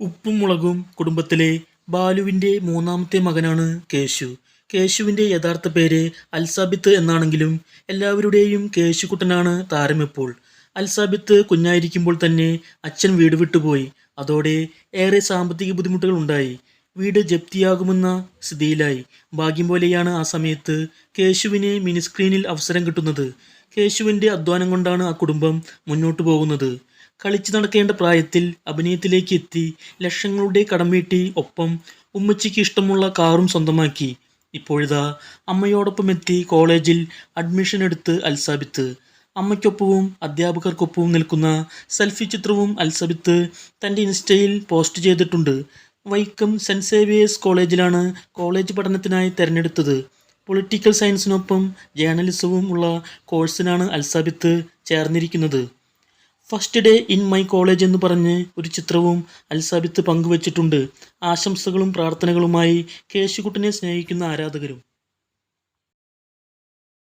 ഉപ്പും മുളകും കുടുംബത്തിലെ ബാലുവിന്റെ മൂന്നാമത്തെ മകനാണ് കേശു. കേശുവിന്റെ യഥാർത്ഥ പേര് അൽസാബിത്ത് എന്നാണെങ്കിലും എല്ലാവരുടെയും കേശുക്കുട്ടനാണ് താരമിപ്പോൾ. അൽസാബിത്ത് കുഞ്ഞായിരിക്കുമ്പോൾ തന്നെ അച്ഛൻ വീട് വിട്ടുപോയി. അതോടെ ഏറെ സാമ്പത്തിക ബുദ്ധിമുട്ടുകൾ ഉണ്ടായി. വീട് ജപ്തിയാകുമെന്ന സ്ഥിതിയിലായി. ഭാഗ്യം പോലെയാണ് ആ സമയത്ത് കേശുവിന് മിനിസ്ക്രീനിൽ അവസരം കിട്ടുന്നത്. കേശുവിന്റെ അധ്വാനം കൊണ്ടാണ് ആ കുടുംബം മുന്നോട്ടു പോകുന്നത്. കളിച്ചു നടക്കേണ്ട പ്രായത്തിൽ അഭിനയത്തിലേക്ക് എത്തി ലക്ഷങ്ങളുടെ കടം വീട്ടി ഒപ്പം ഉമ്മച്ചിക്ക് ഇഷ്ടമുള്ള കാറും സ്വന്തമാക്കി. ഇപ്പോഴിതാ അമ്മയോടൊപ്പം എത്തി കോളേജിൽ അഡ്മിഷൻ എടുത്ത് അൽസാബിത്ത്. അമ്മയ്ക്കൊപ്പവും അധ്യാപകർക്കൊപ്പവും നിൽക്കുന്ന സെൽഫി ചിത്രവും അൽസബിത്ത് തന്റെ ഇൻസ്റ്റയിൽ പോസ്റ്റ് ചെയ്തിട്ടുണ്ട്. വൈക്കം സെന്റ് സേവിയേഴ്സ് കോളേജിലാണ് കോളേജ് പഠനത്തിനായി തിരഞ്ഞെടുത്തത്. പൊളിറ്റിക്കൽ സയൻസിനൊപ്പം ജേർണലിസവും ഉള്ള കോഴ്സിനാണ് Alsabith ചേർന്നിരിക്കുന്നത്. First day in my college എന്ന് പറഞ്ഞ് ഒരു ചിത്രവും അൽസാബിത്ത് പങ്കുവച്ചിട്ടുണ്ട്. ആശംസകളും പ്രാർത്ഥനകളുമായി കേശുകുട്ടനെ സ്നേഹിക്കുന്ന ആരാധകരും.